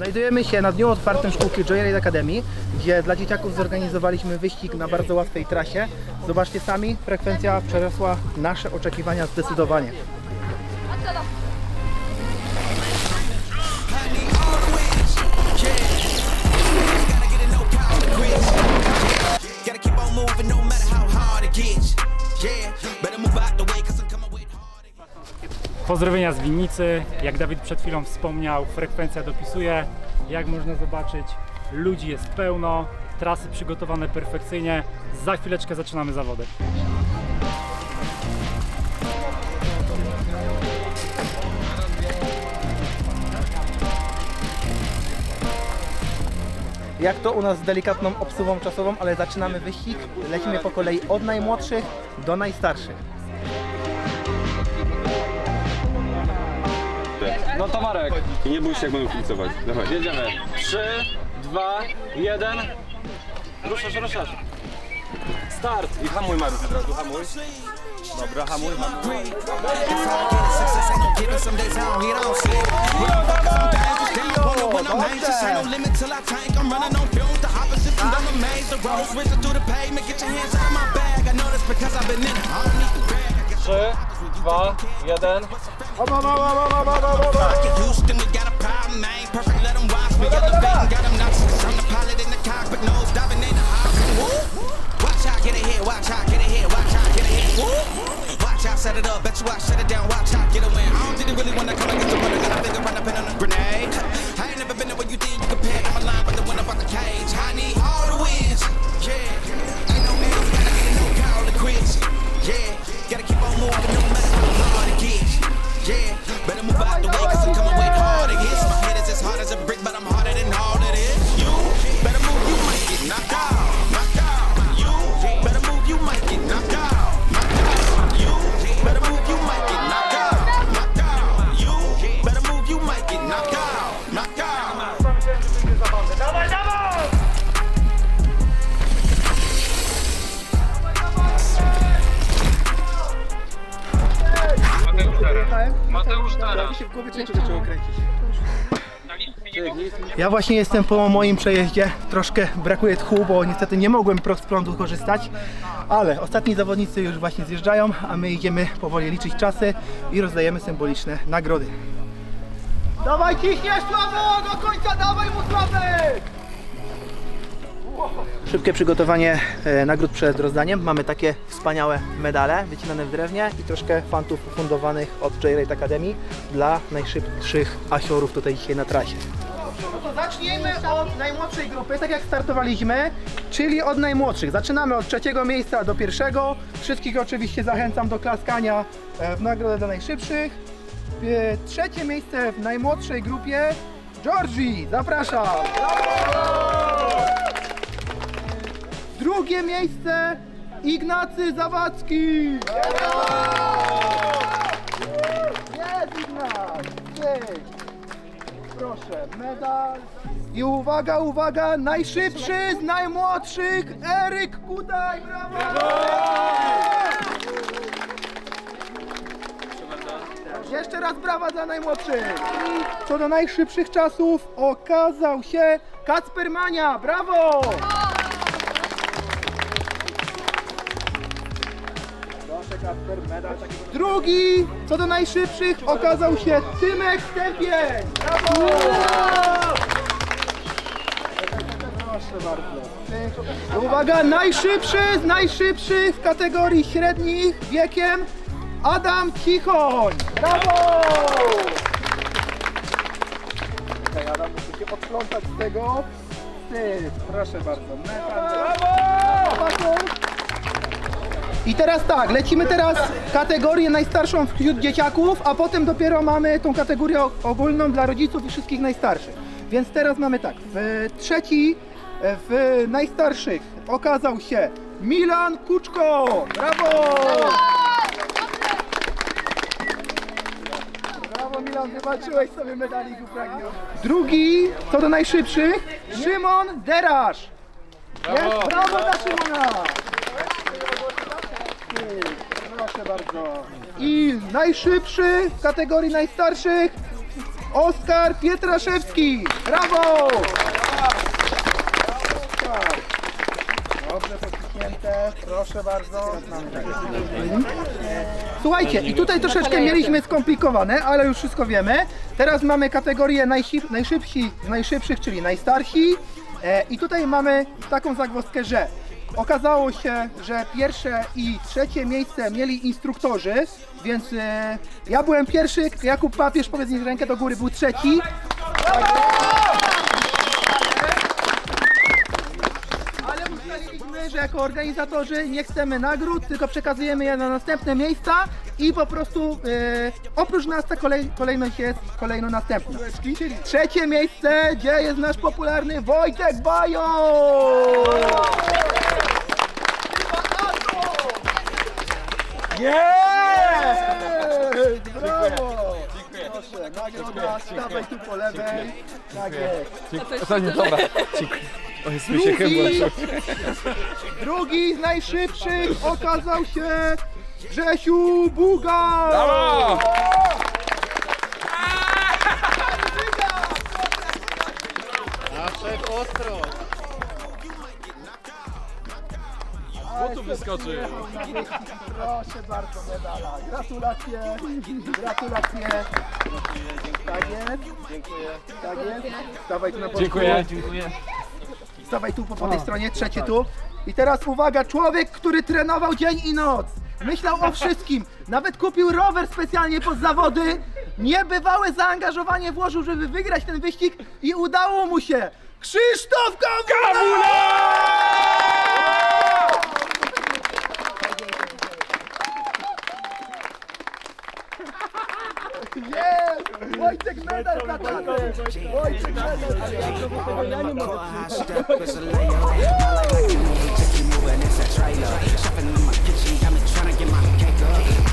Znajdujemy się na dniu otwartym szkółki Joyride Academy, gdzie dla dzieciaków zorganizowaliśmy wyścig na bardzo łatwej trasie. Zobaczcie sami, frekwencja przerosła nasze oczekiwania zdecydowanie. Pozdrowienia z winnicy. Jak Dawid przed chwilą wspomniał, frekwencja dopisuje. Jak można zobaczyć, ludzi jest pełno, trasy przygotowane perfekcyjnie. Za chwileczkę zaczynamy zawody. Jak to u nas z delikatną obsuwą czasową, ale zaczynamy wyścig. Lecimy po kolei od najmłodszych do najstarszych. No to Marek. I nie bój się jak będą kibicować. Dawaj, jedziemy. 3, 2, 1. Ruszasz, ruszasz. Start. I hamuj Mariusz od razu, hamuj. Dobra, hamuj, hamuj. If I get Hold on, hold. Houston, we got a problem, man. Perfect, let them watch me. Elevating, got them knocks. I'm the pilot in the cockpit, nose diving in the oxygen. Watch out, get it here, watch out, get it here, watch out, get it here. Watch out, set it up, bet you I shut it down. Się w głowie zaczęło kręcić. Ja właśnie jestem po moim przejeździe. Troszkę brakuje tchu, bo niestety nie mogłem prost z prądu korzystać. Ale ostatni zawodnicy już właśnie zjeżdżają, a my idziemy powoli liczyć czasy i rozdajemy symboliczne nagrody. Dawaj ciśniesz Sławek! Do końca dawaj mu Sławek! Szybkie przygotowanie e, nagród przed rozdaniem. Mamy takie wspaniałe medale wycinane w drewnie i troszkę fantów ufundowanych od J-Rate Academy dla najszybszych asiorów tutaj dzisiaj na trasie. No to zacznijmy od najmłodszej grupy, tak jak startowaliśmy, czyli od najmłodszych. Zaczynamy od trzeciego miejsca do pierwszego. Wszystkich oczywiście zachęcam do klaskania e, w nagrodę dla najszybszych. E, Trzecie miejsce w najmłodszej grupie Georgie, zapraszam! Drugie miejsce Ignacy Zawadzki! Jest Ignac! Proszę, medal. I uwaga, uwaga, najszybszy z najmłodszych Eryk Kudaj, brawo! Jeszcze raz brawa dla najmłodszych. I co do najszybszych czasów okazał się Kacper Mania, brawo! Drugi, co do najszybszych, okazał się Tymek Stępień. Brawo! Proszę bardzo. Uwaga, najszybszy z najszybszych w kategorii średnich wiekiem Adam Cichoń. Brawo! Adam się odplątać z tego. Ty, proszę bardzo. Medal. Brawo! I teraz tak, lecimy teraz kategorię najstarszą wśród dzieciaków, a potem dopiero mamy tą kategorię ogólną dla rodziców i wszystkich najstarszych. Więc teraz mamy tak, w trzeci w najstarszych okazał się Milan Kuczko! Brawo! Brawo Milan, wywalczyłeś sobie medalik upragniony. Drugi, co do najszybszych, Szymon Derasz! Jest, brawo dla Szymona! Proszę bardzo. I najszybszy w kategorii najstarszych Oskar Pietraszewski. Brawo! Dobrze podpiśnięte, proszę bardzo. Słuchajcie, i tutaj troszeczkę mieliśmy skomplikowane, ale już wszystko wiemy. Teraz mamy kategorię najszybsi z najszybszych, czyli najstarsi. E, I tutaj mamy taką zagwozdkę, że okazało się, że pierwsze i trzecie miejsce mieli instruktorzy, więc e, ja byłem pierwszy, Jakub Papież, powiedz mi rękę do góry, był trzeci. Ale ustaliliśmy, że jako organizatorzy nie chcemy nagród, tylko przekazujemy je na następne miejsca i po prostu e, oprócz nas ta kolej, kolejność jest kolejno następna. Trzecie miejsce, gdzie jest nasz popularny Wojtek Bajo! Jest! Brawo! Proszę, nagroda, stawaj tu po lewej. Tak jest. Drugi, drugi z najszybszych okazał się Grzesiu Buga! Kto tu wyskoczy? Proszę bardzo, medala. Gratulacje. Gratulacje. Tak jest. Dziękuję. Tak jest. Stawaj tu na boczku. Dziękuję. Stawaj tu po, po tej stronie, trzecie tu. I teraz uwaga, człowiek, który trenował dzień i noc. Myślał o wszystkim. Nawet kupił rower specjalnie pod zawody. Niebywałe zaangażowanie włożył, żeby wygrać ten wyścig i udało mu się. Krzysztof Kawula! Jest! Wojtek medal dla taty! Wojtek medal! Ale ja to tego ja nie mogę High step is a layup. My life like a movie, just keep moving, it's a trailer. Shopping in my kitchen, got me tryna get my cake up.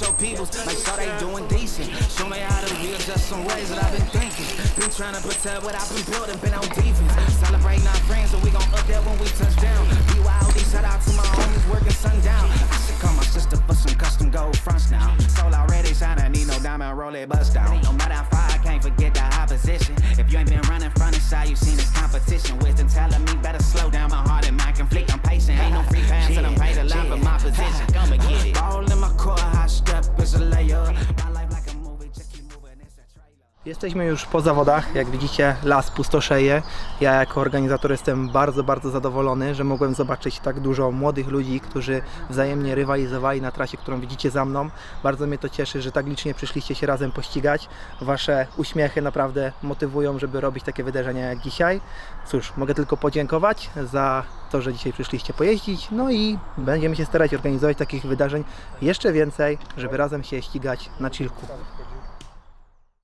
With your peoples, make sure they doing decent. Show me how to readjust some ways that I've been thinking. Been trying to protect what I've been building, been on defense. Celebrating our friends, so we gon' up there when we touch down. BYOD, shout out to my homies working sundown. I should call my sister for some custom gold fronts now. Soul already shining, need no diamond roll it bust down. No matter how far, I can't forget the opposition. If you ain't been running front and side, you seen this competition. Wisdom telling me better slow down my heart and mind conflict. I'm patient, ain't no free pass, and I'm paid a lot for my position. Jesteśmy już po zawodach, jak widzicie las pustoszeje. Ja jako organizator jestem bardzo, bardzo zadowolony, że mogłem zobaczyć tak dużo młodych ludzi, którzy wzajemnie rywalizowali na trasie, którą widzicie za mną. Bardzo mnie to cieszy, że tak licznie przyszliście się razem pościgać. Wasze uśmiechy naprawdę motywują, żeby robić takie wydarzenia jak dzisiaj. Cóż, mogę tylko podziękować za to, że dzisiaj przyszliście pojeździć. No i będziemy się starać organizować takich wydarzeń jeszcze więcej, żeby razem się ścigać na chillku.